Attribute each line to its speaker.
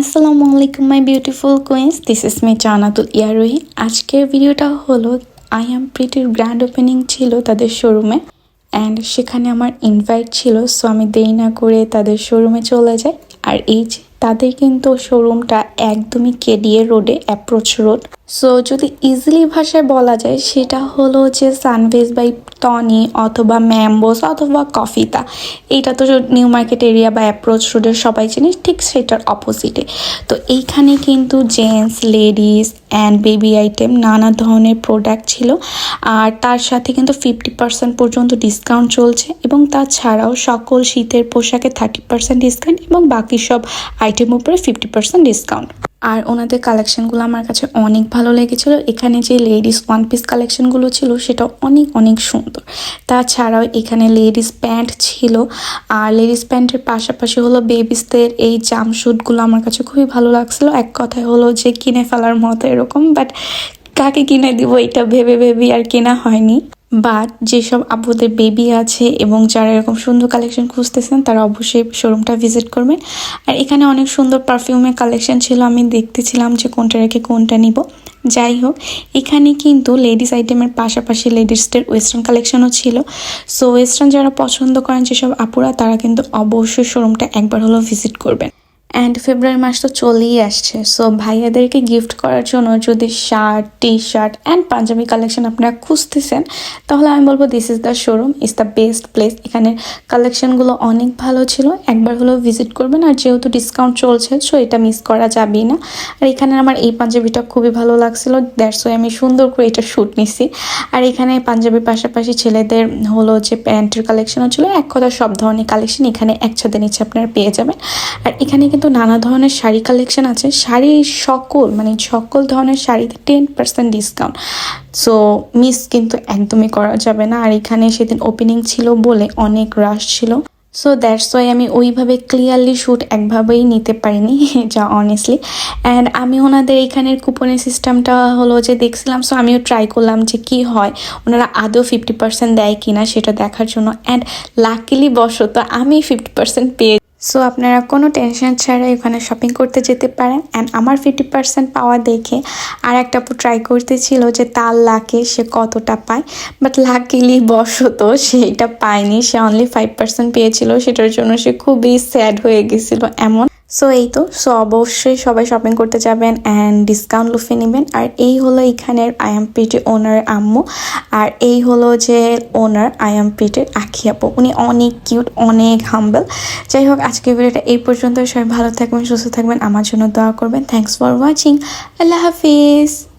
Speaker 1: আসসালামু আলাইকুম my beautiful queens this is me Janatul ইয়ারোহি আজকের ভিডিওটা হলো আই এম প্রিটির গ্র্যান্ড ওপেনিং ছিল তাদের শোরুমে অ্যান্ড সেখানে আমার ইনভাইট ছিল সো আমি দেরি না করে তাদের শোরুমে চলে যাই। আর এই তাদের কিন্তু শোরুমটা একদমই কেডিএ রোডে অ্যাপ্রোচ রোড সো যদি ইজিলি ভাষায় বলা যায়, সেটা হলো যে সানভেজ বাই টনি অথবা ম্যাম্বোস অথবা কফিতা এইটা তো নিউ মার্কেট এরিয়া বা অ্যাপ্রোচ রোডের সবাই চিনিস ঠিক সেটার অপোজিটে তো এইখানে কিন্তু gents ladies and baby item নানা ধরনের প্রোডাক্ট ছিল। আর তার সাথে কিন্তু ফিফটি পার্সেন্ট পর্যন্ত ডিসকাউন্ট চলছে এবং তাছাড়াও সকল শীতের পোশাকে থার্টি পার্সেন্ট ডিসকাউন্ট এবং বাকি সব আইটেম উপরে ফিফটি পার্সেন্ট ডিসকাউন্ট আর ওনাদের কালেকশনগুলো আমার কাছে অনেক ভালো লেগেছিল। এখানে যে লেডিস ওয়ান পিস কালেকশনগুলো ছিল, সেটা অনেক অনেক সুন্দর। তাছাড়াও এখানে লেডিস প্যান্ট ছিল। আর লেডিস প্যান্টের পাশাপাশি হলো বেবিসদের এই জামশুটগুলো আমার কাছে খুবই ভালো লাগছিল। এক কথায় হলো যে কিনে ফেলার মতো এরকম বাট কাকে কিনে দিব এটা ভেবে ভেবে আর কেনা হয়নি। বাট যেসব আপুদের বেবি আছে এবং যারা এরকম সুন্দর কালেকশন খুঁজতেছেন, তারা অবশ্যই শোরুমটা ভিজিট করবেন। আর এখানে অনেক সুন্দর পারফিউমের কালেকশন ছিল, আমি দেখতেছিলাম যে কোনটা রেখে কোনটা নিব। যাই হোক, এখানে কিন্তু লেডিস আইটেমের পাশাপাশি লেডিসদের ওয়েস্টার্ন কালেকশনও ছিল। সো ওয়েস্টার্ন যারা পছন্দ করেন যেসব আপুরা, তারা কিন্তু অবশ্যই শোরুমটা একবার হলেও ভিজিট করবেন। অ্যান্ড ফেব্রুয়ারি মাস তো চলেই আসছে। সো ভাইয়াদেরকে গিফট করার জন্য যদি shirt T shirt and panjabi collection আপনারা খুঁজতেছেন, তাহলে আমি বলব this is the showroom is the best place এখানে কালেকশনগুলো অনেক ভালো ছিল, একবার হলেও ভিজিট করবেন। আর যেহেতু ডিসকাউন্ট চলছে সো এটা মিস করা যাবেই না। আর এখানে আমার এই পাঞ্জাবিটা খুবই ভালো লাগছিল দ্যাটস ওয়াই আমি সুন্দর করে এটা শ্যুট নিছি। আর এখানে পাঞ্জাবির পাশাপাশি ছেলেদের হলো যে প্যান্টের কালেকশনও ছিল, এক কথা সব ধরনের কালেকশন এখানে একসাথে নিচে আপনারা পেয়ে যাবেন। আর এখানে কিন্তু নানা ধরনের শাড়ি কালেকশন আছে। শাড়ি সকল মানে সকল ধরনের শাড়িতে ten percent discount so miss কিন্তু একদমই করা যাবে না। আর এখানে সেদিন ওপেনিং ছিল বলে অনেক রাশ ছিল। সো দ্যাটস ওয়াই আমি ওইভাবে ক্লিয়ারলি শ্যুট একভাবেই নিতে পারিনি, যা অনেস্টলি অ্যান্ড আমি ওনাদের এখানের কুপনের সিস্টেমটা হলো যে দেখছিলাম সো আমিও ট্রাই করলাম যে কি হয়। ওনারা আদৌ ফিফটি পার্সেন্ট দেয় কিনা সেটা দেখার জন্য। অ্যান্ড লাকিলি বশত আমি ফিফটি পার্সেন্ট পেয়ে সো আপনারা কোনো টেনশন ছাড়া এখানে শপিং করতে যেতে পারেন অ্যান্ড আমার ফিফটি পার্সেন্ট পাওয়া দেখে আর একটা ট্রাই করতেছিল যে তার লাকে সে কতটা পায় বাট লাকিলি বশত সেইটা পায়নি, সে অনলি ফাইভ পার্সেন্ট পেয়েছিল, সেটার জন্য সে খুবই স্যাড হয়ে গেছিল এমন সো এই তো। সো অবশ্যই সবাই শপিং করতে যাবেন অ্যান্ড ডিসকাউন্ট লুফে নেবেন। আর এই হলো এখানের আইএমপিটি ওনার আম্মু। আর এই হলো যে ওনার আইএমপিটির আখি আপু। উনি অনেক কিউট অনেক হাম্বল যাই হোক আজকের ভিডিওটা এই পর্যন্ত সবাই ভালো থাকবেন, সুস্থ থাকবেন। আমার জন্য দোয়া করবেন। Thanks for watching Allah Hafiz.